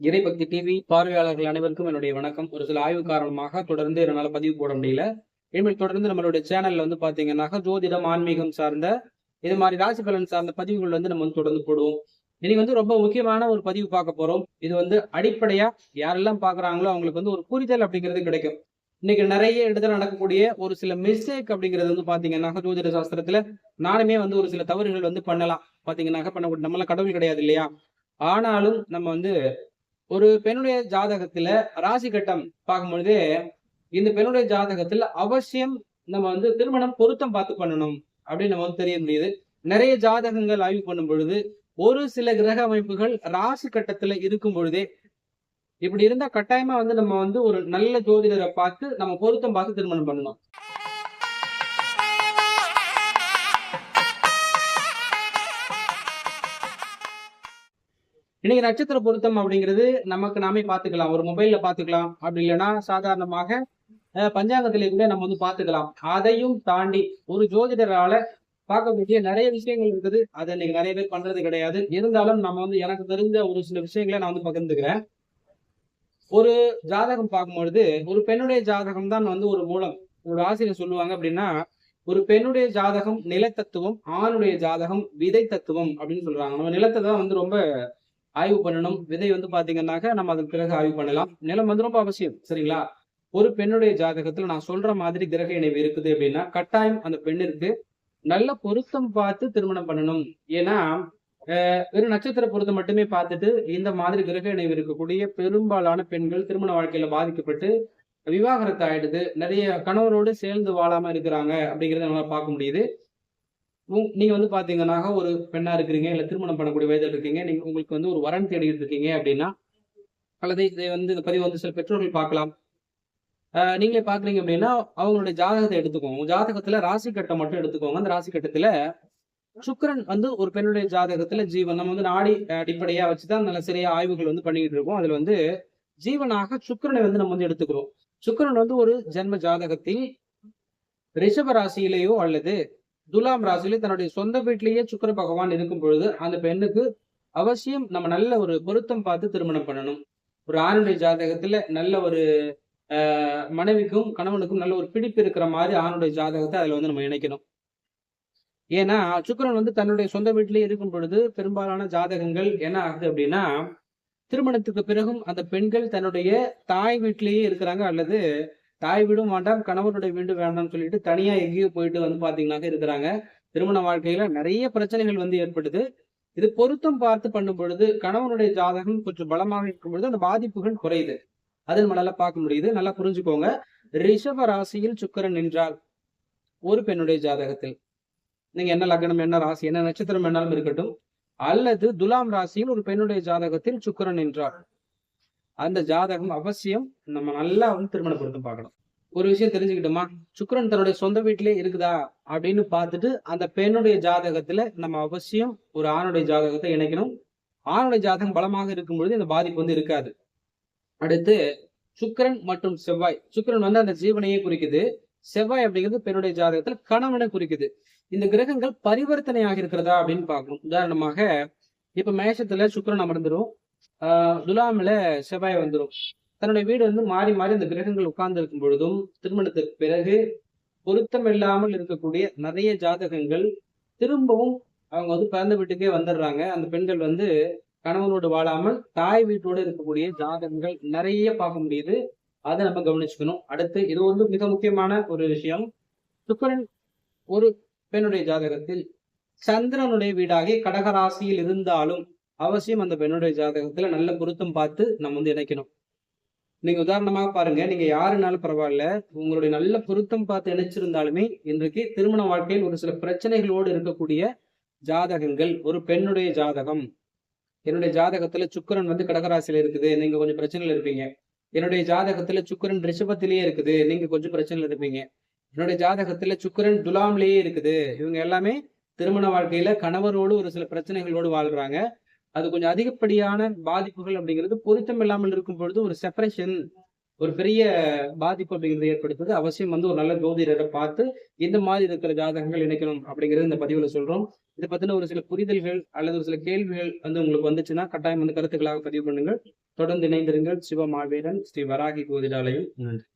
இறைபக்தி TV பார்வையாளர்கள் அனைவருக்கும் என்னுடைய வணக்கம். ஒரு சில ஆய்வு காரணமாக தொடர்ந்து என்னால் பதிவு போட முடியல. இனிமேல் தொடர்ந்து நம்மளுடைய சேனல்ல வந்து பாத்தீங்கன்னாக்கா ஜோதிடம் ஆன்மீகம் சார்ந்த இது மாதிரி ராசி பலன் சார்ந்த பதிவுகள் வந்து நம்ம வந்து தொடர்ந்து போடுவோம். இன்னைக்கு வந்து ரொம்ப முக்கியமான ஒரு பதிவு பார்க்க போறோம். இது வந்து அடிப்படையா யாரெல்லாம் பாக்குறாங்களோ அவங்களுக்கு வந்து ஒரு புரிதல் அப்படிங்கிறது கிடைக்கும். இன்னைக்கு நிறைய இடத்துல நடக்கக்கூடிய ஒரு சில மிஸ்டேக் அப்படிங்கிறது வந்து பாத்தீங்கன்னாக்கா ஜோதிட சாஸ்திரத்துல நானுமே வந்து ஒரு சில தவறுகள் வந்து பண்ணலாம். பாத்தீங்கன்னாக்கா பண்ணக்கூடிய நம்மளாம் கடவுள் கிடையாது இல்லையா? ஆனாலும் நம்ம வந்து ஒரு பெண்ணுடைய ஜாதகத்துல ராசி கட்டம் பார்க்கும்பொழுது இந்த பெண்ணுடைய ஜாதகத்துல அவசியம் நம்ம வந்து திருமணம் பொருத்தம் பார்த்து பண்ணணும் அப்படின்னு நம்ம வந்து தெரிய முடியுது. நிறைய ஜாதகங்கள் ஆய்வு பண்ணும் பொழுது ஒரு சில கிரக அமைப்புகள் ராசி கட்டத்துல இருக்கும் பொழுதே இப்படி இருந்தா கட்டாயமா வந்து நம்ம வந்து ஒரு நல்ல ஜோதிடரை பார்த்து நம்ம பொருத்தம் பார்த்து திருமணம் பண்ணணும். இன்னைக்கு நட்சத்திர பொருத்தம் அப்படிங்கிறது நமக்கு நாமே பார்த்துக்கலாம். ஒரு மொபைல்ல பார்த்துக்கலாம். அப்படி இல்லைன்னா சாதாரணமாக அஹ், பஞ்சாங்கத்திலே கூட நம்ம வந்து பார்த்துக்கலாம். அதையும் தாண்டி ஒரு ஜோதிடரால பார்க்கக்கூடிய நிறைய விஷயங்கள் இருக்குது. அதை இன்னைக்கு நிறைய பேர் பண்றது கிடையாது. இருந்தாலும் நம்ம வந்து எனக்கு தெரிஞ்ச ஒரு சில விஷயங்களை நான் வந்து பகிர்ந்துக்கிறேன். ஒரு ஜாதகம் பார்க்கும்பொழுது ஒரு பெண்ணுடைய ஜாதகம் தான் வந்து ஒரு மூலம். ஒரு ஆசிரியர் சொல்லுவாங்க அப்படின்னா ஒரு பெண்ணுடைய ஜாதகம் நிலத்தத்துவம் ஆணுடைய ஜாதகம் விதை தத்துவம் அப்படின்னு சொல்றாங்க. நம்ம நிலத்தை தான் வந்து ரொம்ப ஆய்வு பண்ணணும். விதை வந்து பாத்தீங்கன்னாக்க நம்ம அதுக்கு பிறகு ஆய்வு பண்ணலாம். நிலம் வந்து ரொம்ப அவசியம். சரிங்களா? ஒரு பெண்ணுடைய ஜாதகத்துல நான் சொல்ற மாதிரி கிரக இணைவு இருக்குது அப்படின்னா கட்டாயம் அந்த பெண்ணிற்கு நல்ல பொருத்தம் பார்த்து திருமணம் பண்ணணும். ஏன்னா அஹ், வெறும் நட்சத்திர பொருத்தம் மட்டுமே பார்த்துட்டு இந்த மாதிரி கிரக இணைவு இருக்கக்கூடிய பெரும்பாலான பெண்கள் திருமண வாழ்க்கையில பாதிக்கப்பட்டு விவாகரத்து ஆயிடுது. நிறைய கணவரோடு சேர்ந்து வாழாம இருக்கிறாங்க அப்படிங்கறத நம்மளால பார்க்க முடியுது. உங்- நீங்க வந்து பாத்தீங்கன்னாக்க ஒரு பெண்ணா இருக்கிறீங்க இல்ல திருமணம் பண்ணக்கூடிய வயதில் இருக்கீங்க நீங்க உங்களுக்கு வந்து ஒரு வரன் தேடிட்டு இருக்கீங்க அப்படின்னா அல்லது இதை வந்து இந்த பதிவு வந்து சில பெற்றோர்கள் பார்க்கலாம். ஆஹ் நீங்களே பாக்குறீங்க அப்படின்னா அவங்களுடைய ஜாதகத்தை எடுத்துக்கோங்க. ஜாதகத்துல ராசி கட்டம் மட்டும் எடுத்துக்கோங்க. அந்த ராசி கட்டத்துல சுக்கரன் வந்து ஒரு பெண்ணுடைய ஜாதகத்துல ஜீவன். நம்ம வந்து நாடி அடிப்படையா வச்சுதான் நல்ல சரியா ஆய்வுகள் வந்து பண்ணிக்கிட்டு இருக்கோம். அதுல வந்து ஜீவனாக சுக்கரனை வந்து நம்ம வந்து எடுத்துக்கிறோம். சுக்கிரன் வந்து ஒரு ஜென்ம ஜாதகத்தில் ரிஷப ராசியிலேயோ அல்லது துலாம் ராசியில தன்னுடைய சொந்த வீட்டிலேயே சுக்கிர பகவான் இருக்கும் பொழுது அந்த பெண்ணுக்கு அவசியம் நம்ம நல்ல ஒரு பொருத்தம் பார்த்து திருமணம் பண்ணணும். ஒரு ஆணுடைய ஜாதகத்துல நல்ல ஒரு ஆஹ், மனைவிக்கும் கணவனுக்கும் நல்ல ஒரு பிடிப்பு இருக்கிற மாதிரி ஆணுடைய ஜாதகத்தை அதுல வந்து நம்ம இணைக்கணும். ஏன்னா சுக்கிரன் வந்து தன்னுடைய சொந்த வீட்டிலேயே இருக்கும் பொழுது பெரும்பாலான ஜாதகங்கள் என்ன ஆகுது அப்படின்னா திருமணத்துக்கு பிறகும் அந்த பெண்கள் தன்னுடைய தாய் வீட்டிலேயே இருக்கிறாங்க அல்லது தாய் வீடும் வேண்டாம் கணவனுடைய வீடு வேண்டாம்னு சொல்லிட்டு தனியா எங்கேயோ போயிட்டு வந்து பாத்தீங்கன்னாக்க இருக்கிறாங்க. திருமண வாழ்க்கையில நிறைய பிரச்சனைகள் வந்து ஏற்படுது. இது பொருத்தம் பார்த்து பண்ணும் பொழுது கணவனுடைய ஜாதகம் கொஞ்சம் பலமாக இருக்கும் பொழுது அந்த பாதிப்புகள் குறையுது. அது நம்மளால பார்க்க முடியுது. நல்லா புரிஞ்சுக்கோங்க. ரிஷப ராசியில் சுக்கிரன் நின்றால் ஒரு பெண்ணுடைய ஜாதகத்தில். நீங்க என்ன லக்னம் என்ன ராசி என்ன நட்சத்திரம் என்னாலும் இருக்கட்டும். அல்லது துலாம் ராசியில் ஒரு பெண்ணுடைய ஜாதகத்தில் சுக்கரன் நின்றார். அந்த ஜாதகம் அவசியம் நம்ம நல்லா வந்து திருமண பொருத்தம் பார்க்கணும். ஒரு விஷயம் தெரிஞ்சுக்கிட்டோமா? சுக்கிரன் தன்னுடைய சொந்த வீட்டிலே இருக்குதா? அப்படின்னு பார்த்துட்டு அந்த பெண்ணுடைய ஜாதகத்துல நம்ம அவசியம் ஒரு ஆணுடைய ஜாதகத்தை இணைக்கணும். ஆணுடைய ஜாதகம் பலமாக இருக்கும் பொழுது இந்த பாதிப்பு வந்து இருக்காது. அடுத்து சுக்கிரன் மற்றும் செவ்வாய். சுக்கிரன் வந்து அந்த ஜீவனையே குறிக்குது. செவ்வாய் அப்படிங்கிறது பெண்ணுடைய ஜாதகத்துல கணவனை குறிக்குது. இந்த கிரகங்கள் பரிவர்த்தனையாக இருக்கிறதா அப்படின்னு பார்க்கணும். உதாரணமாக இப்ப மேஷத்துல சுக்கரன் அமர்ந்துரும். துலாமில் செவ்வாய் வந்துடும் தன்னுடைய வீடு வந்து மாறி மாறி அந்த கிரகங்கள் உட்கார்ந்து இருக்கும் பொழுதும் திருமணத்திற்கு பிறகு பொருத்தம் இல்லாமல் இருக்கக்கூடிய நிறைய ஜாதகங்கள் திரும்பவும் அவங்க வந்து பிறந்த வீட்டுக்கே வந்துடுறாங்க. அந்த பெண்கள் வந்து கணவனோடு வாழாமல் தாய் வீட்டோடு இருக்கக்கூடிய ஜாதகங்கள் நிறைய பார்க்க முடியுது. அதை நம்ம கவனிச்சுக்கணும். அடுத்து இது வந்து மிக முக்கியமான ஒரு விஷயம். சுக்கரன் ஒரு பெண்ணுடைய ஜாதகத்தில் சந்திரனுடைய வீடாகி கடகராசியில் இருந்தாலும் அவசியம் அந்த பெண்ணுடைய ஜாதகத்துல நல்ல பொருத்தம் பார்த்து நம்ம வந்து இணைக்கணும். நீங்க உதாரணமாக பாருங்க நீங்க யாருனாலும் பரவாயில்ல உங்களுடைய நல்ல பொருத்தம் பார்த்து இணைச்சிருந்தாலுமே இன்றைக்கு திருமண வாழ்க்கையில் ஒரு சில பிரச்சனைகளோடு இருக்கக்கூடிய ஜாதகங்கள் ஒரு பெண்ணுடைய ஜாதகம். என்னுடைய ஜாதகத்துல சுக்கிரன் வந்து கடகராசியில இருக்குது நீங்க கொஞ்சம் பிரச்சனைகள் இருப்பீங்க. என்னுடைய ஜாதகத்துல சுக்கிரன் ரிஷபத்திலேயே இருக்குது நீங்க கொஞ்சம் பிரச்சனைகள் இருப்பீங்க. என்னுடைய ஜாதகத்துல சுக்கிரன் துலாம்லேயே இருக்குது. இவங்க எல்லாமே திருமண வாழ்க்கையில கணவரோடு ஒரு சில பிரச்சனைகளோடு வாழ்றாங்க. அது கொஞ்சம் அதிகப்படியான பாதிப்புகள் அப்படிங்கிறது பொருத்தம் இல்லாமல் இருக்கும் பொழுது ஒரு செப்பரேஷன் ஒரு பெரிய பாதிப்பு அப்படிங்கிறது ஏற்படுத்துவது அவசியம் வந்து ஒரு நல்ல ஜோதிடரை பார்த்து இந்த மாதிரி இருக்கிற ஜாதகங்கள் இணைக்கணும் அப்படிங்கிறது இந்த பதிவுல சொல்றோம். இதை பத்தின ஒரு சில புரிதல்கள் அல்லது ஒரு சில கேள்விகள் வந்து உங்களுக்கு வந்துச்சுன்னா கட்டாயம் வந்து கருத்துக்களாக பதிவு பண்ணுங்கள். தொடர்ந்து இணைந்திருங்கள். சிவ மாவீரன் ஸ்ரீ வராகி ஜோதிடாலயம். நன்றி.